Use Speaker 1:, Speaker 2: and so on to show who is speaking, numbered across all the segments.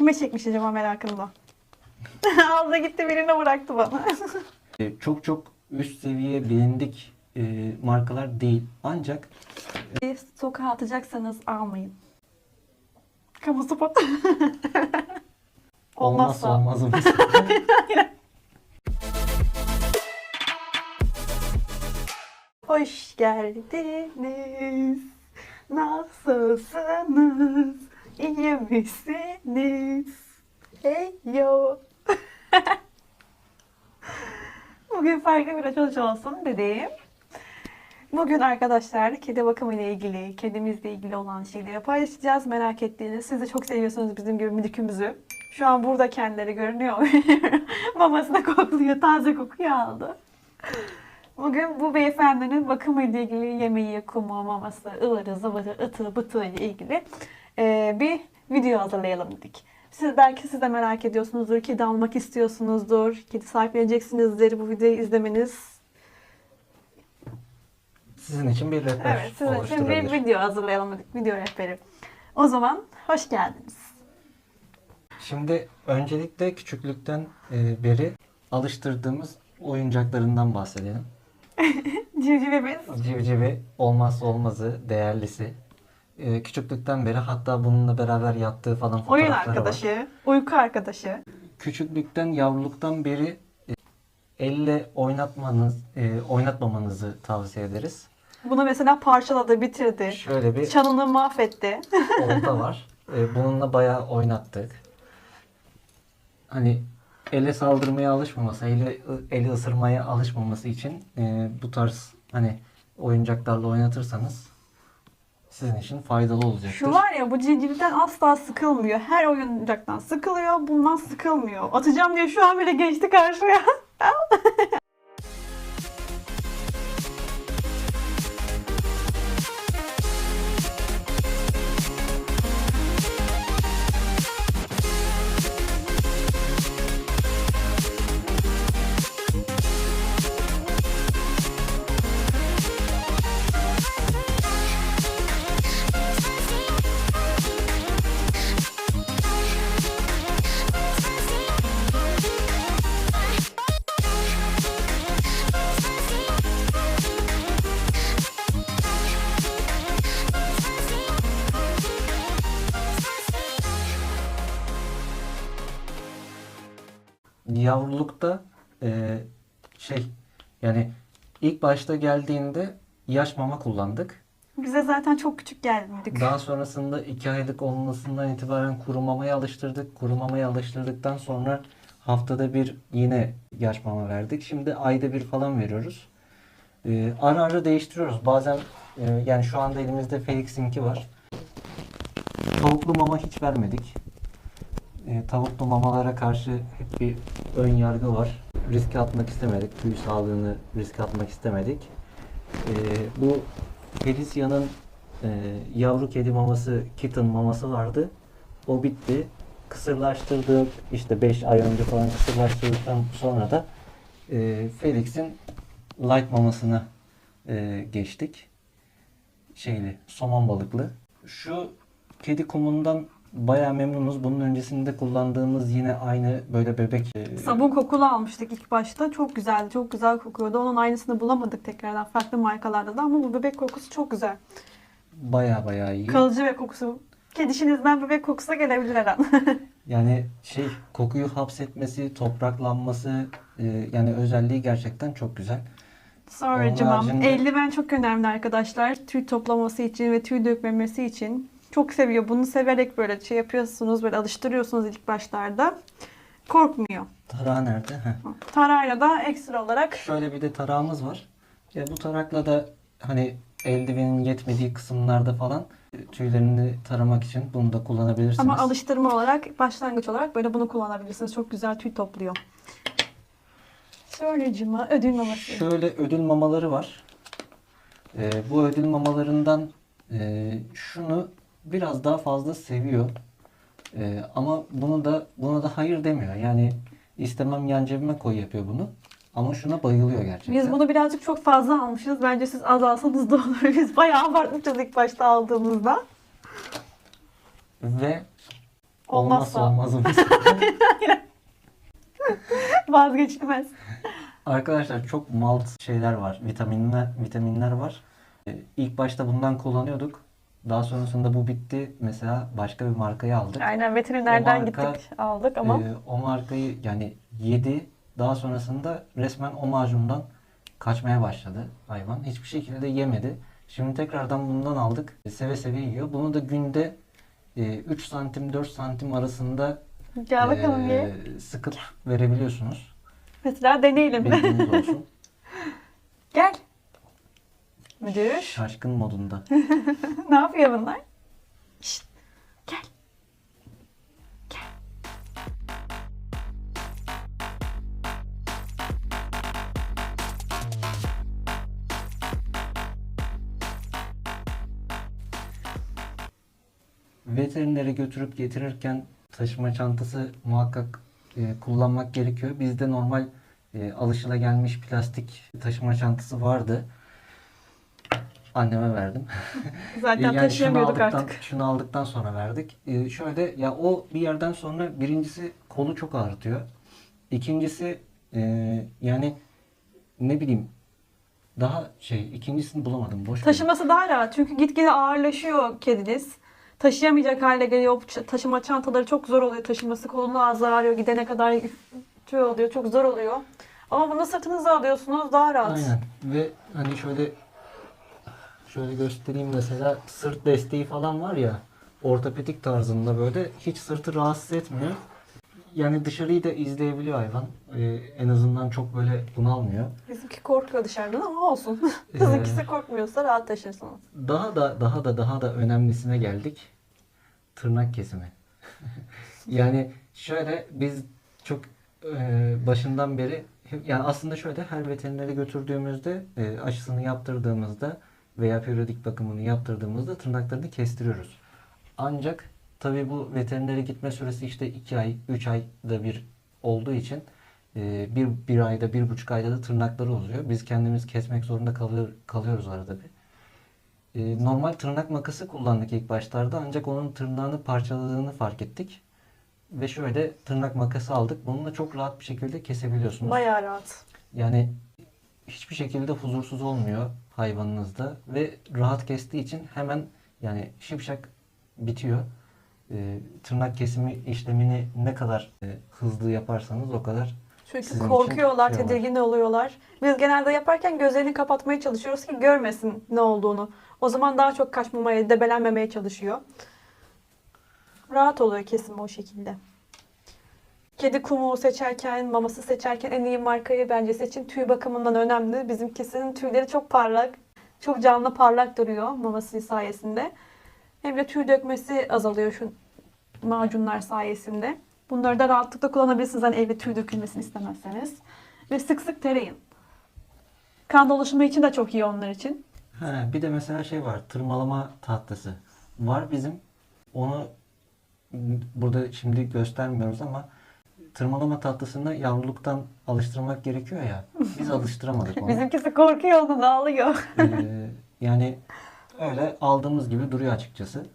Speaker 1: Kime çekmiş acaba merakımda? Aldı gitti birine bıraktı bana.
Speaker 2: E, Çok çok üst seviye bilindik e, markalar değil. Ancak
Speaker 1: Bir Sokağa atacaksanız almayın. Kamu spotu.
Speaker 2: olmazsa
Speaker 1: Olmazsa.
Speaker 2: olmazımız.
Speaker 1: Hoş geldiniz. Nasılsınız? İyi misiniz? Hey yo. Bugün farklı bir açılış olsun dedim. Bugün arkadaşlar kedi bakımı ile ilgili, kedimizle ilgili olan şeyleri paylaşacağız. Merak ettiğiniz, siz de çok seviyorsunuz bizim gibi midikümüzü. Şu an burada kendileri görünüyor. Maması da kokluyor, taze kokuyu aldı. Bugün bu beyefendinin bakımıyla ilgili yemeği, kumu, maması, ıvırı, zıvırı, ıtı, bıtığı ile ilgili bir video hazırlayalım dedik. Siz belki siz de merak ediyorsunuzdur, kedi almak istiyorsunuzdur, kedi sahipleneceksinizdir. Bu videoyu izlemeniz
Speaker 2: Sizin için bir rehber
Speaker 1: Evet, sizin için bir video hazırlayalım dedik. Video rehberi. O zaman hoş geldiniz.
Speaker 2: Şimdi öncelikle küçüklükten e, beri alıştırdığımız oyuncaklarından bahsedelim.
Speaker 1: Civcivimiz.
Speaker 2: Civcivi olmazsa olmazı, değerlisi. E, küçüklükten beri hatta bununla beraber yattığı falan
Speaker 1: Oyun
Speaker 2: fotoğrafları var.
Speaker 1: arkadaşı, uyku arkadaşı.
Speaker 2: Küçüklükten, yavruluktan beri e, elle oynatmanız, e, oynatmamanızı tavsiye ederiz.
Speaker 1: Bunu mesela parçaladı, bitirdi.
Speaker 2: Şöyle bir
Speaker 1: Çanını mahvetti.
Speaker 2: olta var. E, bununla bayağı oynattık. Hani ele saldırmaya alışmaması, eli, eli ısırmaya alışmaması için e, bu tarz hani oyuncaklarla oynatırsanız sizin için faydalı olacaktır.
Speaker 1: Şu var ya bu civcivden asla sıkılmıyor. Her oyuncaktan sıkılıyor. Bundan sıkılmıyor. Atacağım diye şu an bile geçti karşıya.
Speaker 2: Yavrulukta e, şey yani ilk başta geldiğinde yaş mama kullandık.
Speaker 1: Bize zaten çok küçük gelmedik.
Speaker 2: Daha sonrasında 2 aylık olmasından itibaren kuru mamaya alıştırdık. Kuru mamaya alıştırdıktan sonra haftada bir yine yaş mama verdik. Şimdi ayda bir falan veriyoruz. Ee, ara ara değiştiriyoruz. Bazen e, yani şu anda elimizde Felix'inki var. Tavuklu mama hiç vermedik. Ee, tavuklu mamalara karşı hep bir ön yargı var. Riske atmak istemedik. Tüy sağlığını riske atmak istemedik. Ee, bu Felicia'nın e, yavru kedi maması, kitten maması vardı. O bitti. Kısırlaştırdık. İşte 5 ay önce falan kısırlaştırdıktan sonra da e, Felix'in light mamasına e, geçtik. Şeyli, somon balıklı. Şu kedi kumundan bayağı memnunuz. Bunun öncesinde kullandığımız yine aynı böyle bebek e,
Speaker 1: Sabun kokulu almıştık ilk başta. Çok güzeldi. Çok güzel kokuyordu. Onun aynısını bulamadık tekrardan farklı markalarda da ama bu bebek kokusu çok güzel.
Speaker 2: bayağı bayağı iyi.
Speaker 1: Kalıcı ve kokusu. Kedişinizden bebek kokusu da gelebilir her an.
Speaker 2: Yani şey kokuyu hapsetmesi, topraklanması e, yani özelliği gerçekten çok güzel.
Speaker 1: Sonra
Speaker 2: Onun haricinde-
Speaker 1: eldiven çok önemli arkadaşlar. Tüy toplaması için ve tüy dökmemesi için. Çok seviyor. Bunu severek böyle şey yapıyorsunuz, böyle alıştırıyorsunuz ilk başlarda. Korkmuyor.
Speaker 2: Tarağı nerede? Heh.
Speaker 1: Tarayla da ekstra olarak
Speaker 2: Şöyle bir de tarağımız var. Ya bu tarakla da hani eldivenin yetmediği kısımlarda falan tüylerini taramak için bunu da kullanabilirsiniz.
Speaker 1: ama alıştırma olarak, başlangıç olarak böyle bunu kullanabilirsiniz. Çok güzel tüy topluyor. Sonracıma ödül maması.
Speaker 2: Şöyle ödül mamaları var. Ee, bu ödül mamalarından e, şunu biraz daha fazla seviyor. Ee, ama bunu da buna da hayır demiyor. Yani istemem yan cebime koy yapıyor bunu. Ama şuna bayılıyor gerçekten.
Speaker 1: Biz bunu birazcık çok fazla almışız. Bence siz az alsanız da olur. Biz bayağı abartmışız ilk başta aldığımızda.
Speaker 2: Ve Olmazsa
Speaker 1: Olmazsa
Speaker 2: olmazımız.
Speaker 1: vazgeçilmez.
Speaker 2: Arkadaşlar çok malt şeyler var. Vitaminler, vitaminler var. Ee, İlk başta bundan kullanıyorduk. Daha sonrasında bu bitti. Mesela başka bir markayı aldık.
Speaker 1: Aynen veterinerden
Speaker 2: O marka,
Speaker 1: gittik aldık ama
Speaker 2: Ee, o markayı yani yedi. Daha sonrasında resmen o macundan kaçmaya başladı hayvan. Hiçbir şekilde yemedi. Şimdi tekrardan bundan aldık. Seve seve yiyor. Bunu da günde e, 3 santim 4 santim arasında
Speaker 1: gel bakalım
Speaker 2: e,
Speaker 1: bir.
Speaker 2: sıkıp verebiliyorsunuz.
Speaker 1: Mesela deneyelim.
Speaker 2: Bilginiz olsun.
Speaker 1: gel. Müdür.
Speaker 2: Şaşkın modunda.
Speaker 1: ne yapıyor bunlar? Şşt. Gel. Gel.
Speaker 2: Veterinere götürüp getirirken taşıma çantası muhakkak e, kullanmak gerekiyor. Bizde normal e, alışılagelmiş plastik taşıma çantası vardı. Anneme verdim.
Speaker 1: Zaten
Speaker 2: Yani
Speaker 1: taşıyamıyorduk artık.
Speaker 2: şunu aldıktan sonra verdik. E, şöyle ya o bir yerden sonra birincisi kolu çok ağrıtıyor. İkincisi e, yani ne bileyim daha şey ikincisini bulamadım. Boş.
Speaker 1: Taşıması daha rahat çünkü gitgide ağırlaşıyor kediniz. Taşıyamayacak hale geliyor. Taşıma çantaları çok zor oluyor taşıması. Kolunu az ağrıyor. Gidene kadar şey oluyor. Çok zor oluyor. Ama bunu sırtınıza alıyorsunuz daha rahat.
Speaker 2: Aynen. Ve hani şöyle şöyle göstereyim mesela sırt desteği falan var ya ortopedik tarzında böyle hiç sırtı rahatsız etmiyor. Yani dışarıyı da izleyebiliyor hayvan. Ee, en azından çok böyle bunalmıyor.
Speaker 1: Bizimki korkuyor dışarıdan ama olsun.
Speaker 2: Ee,
Speaker 1: Bizimkisi korkmuyorsa rahat taşırsınız.
Speaker 2: Daha da daha da daha da önemlisine geldik. Tırnak kesimi. yani şöyle biz çok e, başından beri yani aslında şöyle her veterinere götürdüğümüzde e, aşısını yaptırdığımızda veya periyodik bakımını yaptırdığımızda tırnaklarını kestiriyoruz. Ancak tabii bu veterinere gitme süresi işte 2 ay, 3 ayda bir olduğu için e, bir, bir ayda, bir buçuk ayda da tırnakları uzuyor. Biz kendimiz kesmek zorunda kalıyor, kalıyoruz arada bir. E, normal tırnak makası kullandık ilk başlarda ancak onun tırnağını parçaladığını fark ettik. Ve şöyle tırnak makası aldık. Bununla çok rahat bir şekilde kesebiliyorsunuz.
Speaker 1: Bayağı rahat.
Speaker 2: Yani hiçbir şekilde huzursuz olmuyor hayvanınızda ve rahat kestiği için hemen yani şipşak bitiyor. Ee, tırnak kesimi işlemini ne kadar e, hızlı yaparsanız o kadar
Speaker 1: Çünkü
Speaker 2: Sizin
Speaker 1: korkuyorlar,
Speaker 2: şey
Speaker 1: tedirgin oluyorlar. Biz genelde yaparken gözlerini kapatmaya çalışıyoruz ki görmesin ne olduğunu. O zaman daha çok kaçmamaya, debelenmemeye çalışıyor. Rahat oluyor kesim o şekilde. Kedi kumu seçerken, maması seçerken en iyi markayı bence seçin. Tüy bakımından önemli. Bizimkisinin tüyleri çok parlak, çok canlı parlak duruyor maması sayesinde. Hem de tüy dökmesi azalıyor şu macunlar sayesinde. Bunları da rahatlıkla kullanabilirsiniz hani evde tüy dökülmesini istemezseniz. Ve sık sık tarayın. Kan dolaşımı için de çok iyi onlar için.
Speaker 2: He, bir de mesela şey var. Tırmalama tahtası. Var bizim. Onu burada şimdi göstermiyoruz ama tırmalama tahtasını yavruluktan alıştırmak gerekiyor ya. Biz alıştıramadık onu.
Speaker 1: Bizimkisi korkuyor ondan ağlıyor.
Speaker 2: Ee, yani öyle aldığımız gibi duruyor açıkçası.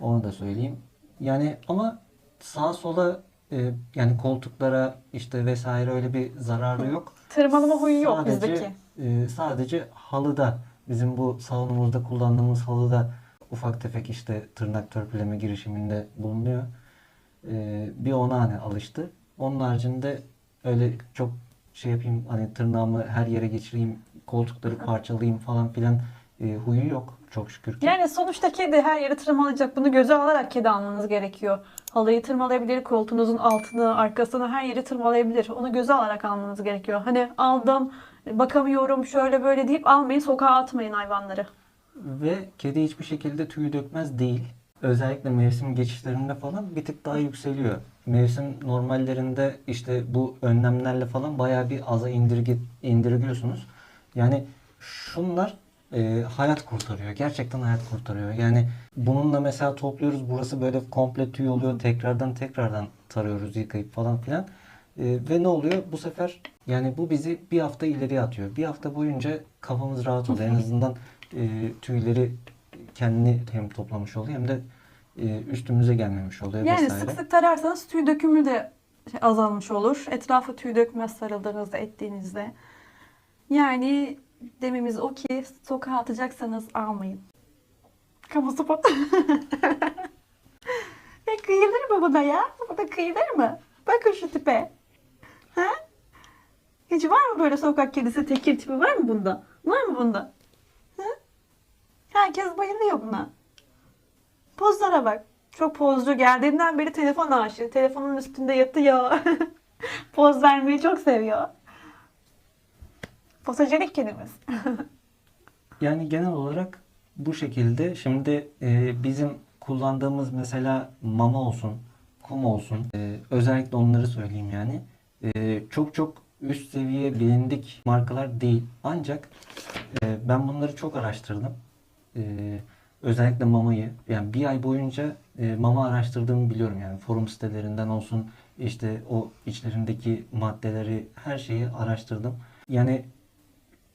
Speaker 2: Onu da söyleyeyim. Yani ama sağa sola e, yani koltuklara işte vesaire öyle bir zararı yok.
Speaker 1: Tırmalama huyu yok
Speaker 2: Sadece
Speaker 1: bizdeki.
Speaker 2: e, sadece halıda bizim bu salonumuzda kullandığımız halıda ufak tefek işte tırnak törpüleme girişiminde bulunuyor. E, bir ona hani alıştı. Onun haricinde öyle çok şey yapayım hani tırnağımı her yere geçireyim, koltukları parçalayayım falan filan e, huyu yok çok şükür ki.
Speaker 1: Yani sonuçta kedi her yeri tırmalayacak. Bunu göze alarak kedi almanız gerekiyor. Halıyı tırmalayabilir, koltuğunuzun altını, arkasını her yeri tırmalayabilir. Onu göze alarak almanız gerekiyor. Hani aldım, bakamıyorum, şöyle böyle deyip almayın, sokağa atmayın hayvanları.
Speaker 2: Ve kedi hiçbir şekilde tüy dökmez değil. Özellikle mevsim geçişlerinde falan bir tık daha yükseliyor. Mevsim normallerinde işte bu önlemlerle falan bayağı bir aza indirge, indirgiyorsunuz. Yani şunlar e, hayat kurtarıyor. Gerçekten hayat kurtarıyor. Yani bununla mesela topluyoruz. Burası böyle komple tüy oluyor. Tekrardan tekrardan tarıyoruz yıkayıp falan filan. E, ve ne oluyor? Bu sefer yani bu bizi bir hafta ileriye atıyor. Bir hafta boyunca kafamız rahat oluyor. En azından e, tüyleri kendini hem toplamış oluyor hem de e, üstümüze gelmemiş oluyor
Speaker 1: Yani
Speaker 2: vesaire.
Speaker 1: sık sık tararsanız tüy dökümü de azalmış olur. Etrafı tüy dökmez sarıldığınızda, ettiğinizde. Yani dememiz o ki sokağa atacaksanız almayın. Kamu spotu. ya kıyılır mı buna ya? Buna kıyılır mı? Bakın şu tipe. Ha? Hiç var mı böyle sokak kedisi tekir tipi var mı bunda? Var mı bunda? Herkes bayılıyor buna. Pozlara bak. Çok pozcu. Geldiğinden beri telefon aşığı. Telefonun üstünde yatıyor. Poz vermeyi çok seviyor. Fotojenik kedimiz.
Speaker 2: Yani genel olarak bu şekilde şimdi e, bizim kullandığımız mesela mama olsun, kum olsun e, özellikle onları söyleyeyim yani. E, çok çok üst seviye bilindik markalar değil. Ancak e, ben bunları çok araştırdım. E, özellikle mamayı yani bir ay boyunca e, mama araştırdığımı biliyorum yani forum sitelerinden olsun işte o içlerindeki maddeleri her şeyi araştırdım. Yani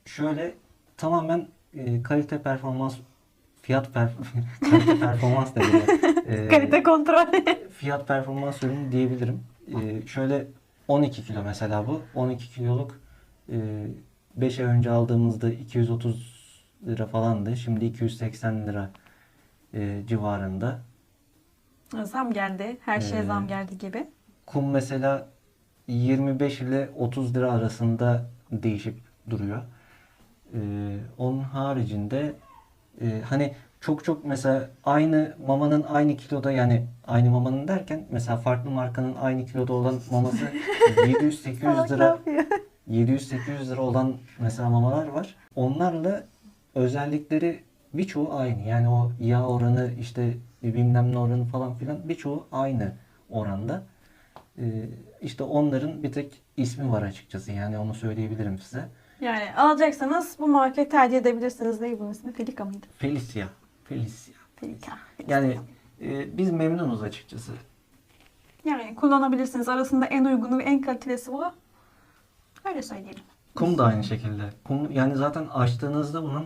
Speaker 2: şöyle tamamen e, kalite performans fiyat per, kalite performans değil. E,
Speaker 1: Kalite kontrol.
Speaker 2: fiyat performans ürünü diyebilirim. E, şöyle 12 kilo mesela bu. 12 kiloluk 5 ay önce aldığımızda 230 lira falandı. Şimdi 280 lira e, civarında.
Speaker 1: zam geldi. Her şeye
Speaker 2: Ee,
Speaker 1: zam geldi gibi.
Speaker 2: Kum mesela 25 ile 30 lira arasında değişip duruyor. Ee, onun haricinde e, hani çok çok mesela aynı mamanın aynı kiloda yani aynı mamanın derken mesela farklı markanın aynı kiloda olan maması 700-800
Speaker 1: Salak ne
Speaker 2: lira
Speaker 1: yapıyor?
Speaker 2: 700-800 lira olan mesela mamalar var. Onlarla özellikleri birçoğu aynı. Yani o yağ oranı işte bilmem ne oranı falan filan birçoğu aynı oranda. Ee, işte onların bir tek ismi var açıkçası. Yani onu söyleyebilirim size.
Speaker 1: Yani alacaksanız bu markayı tercih edebilirsiniz. Neydi bunun ismi? Felika mıydı?
Speaker 2: Felicia. Felicia.
Speaker 1: Felika.
Speaker 2: Yani e, biz memnunuz açıkçası.
Speaker 1: Yani kullanabilirsiniz. Arasında en uygunu ve en kalitelisi bu. Öyle söyleyelim.
Speaker 2: Kum da aynı şekilde. Kum yani zaten açtığınızda bunun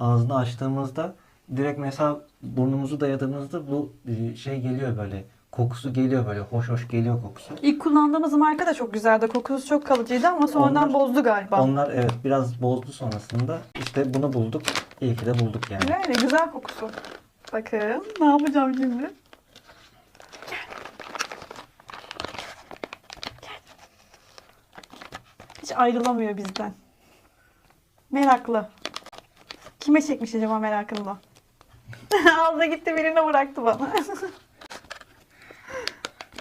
Speaker 2: ağzını açtığımızda direkt mesela burnumuzu dayadığımızda bu e, şey geliyor böyle kokusu geliyor böyle hoş hoş geliyor kokusu.
Speaker 1: İlk kullandığımız marka da çok güzeldi. Kokusu çok kalıcıydı ama sonradan
Speaker 2: Onlar-
Speaker 1: bozdu galiba.
Speaker 2: Onlar evet biraz bozdu sonrasında. İşte bunu bulduk. İyi ki de bulduk yani.
Speaker 1: Öyle güzel kokusu. Bakın ne yapacağım şimdi? Gel. Gel. Hiç ayrılamıyor bizden. Meraklı. Kime çekmiş acaba merakında? Aldı gitti birine bıraktı bana.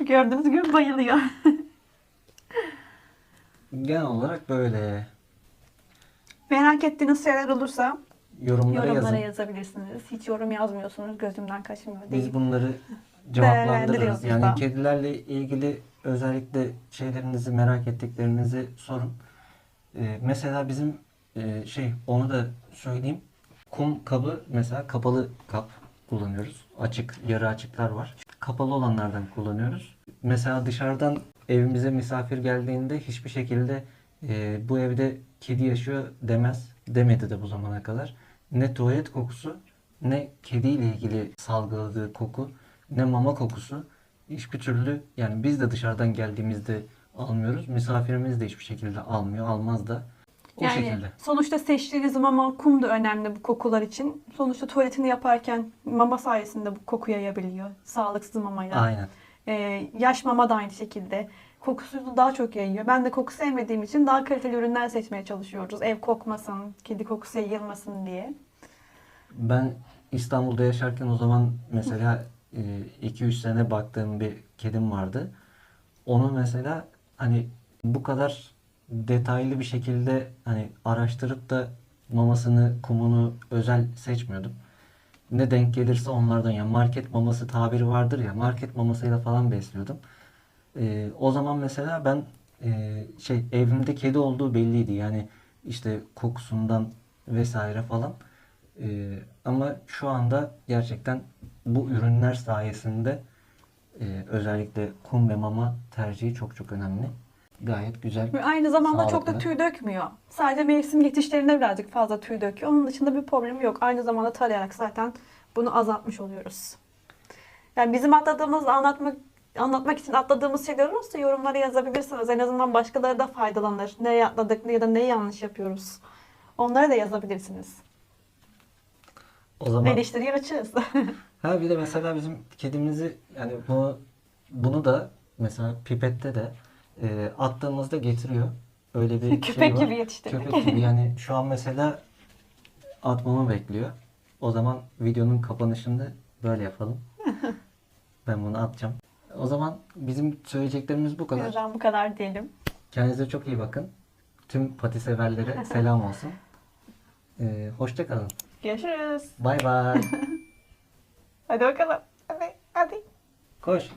Speaker 1: Gördüğünüz gibi bayılıyor.
Speaker 2: Genel olarak böyle
Speaker 1: Merak ettiğiniz şeyler olursa
Speaker 2: yorumlara,
Speaker 1: yorumlara
Speaker 2: yazın.
Speaker 1: yazabilirsiniz. Hiç yorum yazmıyorsunuz. Gözümden kaçmıyor değil.
Speaker 2: Biz bunları cevaplandırırız. Yani
Speaker 1: da.
Speaker 2: kedilerle ilgili özellikle şeylerinizi merak ettiklerinizi sorun. Ee, mesela bizim e, şey onu da söyleyeyim. Kum kabı mesela kapalı kap kullanıyoruz. Açık, yarı açıklar var. Kapalı olanlardan kullanıyoruz. Mesela dışarıdan evimize misafir geldiğinde hiçbir şekilde e, bu evde kedi yaşıyor demez. Demedi de bu zamana kadar. Ne tuvalet kokusu ne kediyle ilgili salgıladığı koku ne mama kokusu hiçbir türlü yani biz de dışarıdan geldiğimizde almıyoruz. Misafirimiz de hiçbir şekilde almıyor. Almaz da. O
Speaker 1: Yani
Speaker 2: şekilde.
Speaker 1: sonuçta seçtiğiniz mama kum da önemli bu kokular için. Sonuçta tuvaletini yaparken mama sayesinde bu koku yayabiliyor. Sağlıksız mamayla.
Speaker 2: Aynen.
Speaker 1: Ee, yaş mama da aynı şekilde. Kokusu daha çok yayıyor. Ben de koku sevmediğim için daha kaliteli ürünler seçmeye çalışıyoruz. Ev kokmasın, kedi kokusu yayılmasın diye.
Speaker 2: Ben İstanbul'da yaşarken o zaman mesela 2-3 sene baktığım bir kedim vardı. Onu mesela hani bu kadar detaylı bir şekilde hani araştırıp da mamasını, kumunu özel seçmiyordum. Ne denk gelirse onlardan ya market maması tabiri vardır ya market mamasıyla falan besliyordum. Ee, o zaman mesela ben e, şey evimde kedi olduğu belliydi. Yani işte kokusundan vesaire falan. Ee, ama şu anda gerçekten bu ürünler sayesinde e, özellikle kum ve mama tercihi çok çok önemli. Gayet güzel.
Speaker 1: Aynı zamanda çok da
Speaker 2: Sağlıklı.
Speaker 1: tüy dökmüyor. Sadece mevsim geçişlerinde birazcık fazla tüy döküyor. Onun dışında bir problem yok. Aynı zamanda tarayarak zaten bunu azaltmış oluyoruz. Yani bizim atladığımız, anlatmak anlatmak için atladığımız şeyler olursa yorumlara yazabilirsiniz. En azından başkaları da faydalanır. Ne atladık ya da ne yanlış yapıyoruz. Onları da yazabilirsiniz.
Speaker 2: O zaman
Speaker 1: Eleştiriye açığız.
Speaker 2: ha bir de mesela bizim kedimizi yani bu bunu da mesela pipette de e, attığımızda getiriyor. Öyle bir
Speaker 1: Köpek
Speaker 2: şey var.
Speaker 1: gibi yetiştirdik.
Speaker 2: Köpek gibi yani şu an mesela atmamı bekliyor. O zaman videonun kapanışında böyle yapalım. Ben bunu atacağım. O zaman bizim söyleyeceklerimiz bu kadar.
Speaker 1: Bizden bu kadar diyelim.
Speaker 2: Kendinize çok iyi bakın. Tüm pati severlere selam olsun. Ee, hoşça kalın.
Speaker 1: Görüşürüz.
Speaker 2: Bay bay.
Speaker 1: Hadi bakalım. Hadi. Hadi.
Speaker 2: Koş.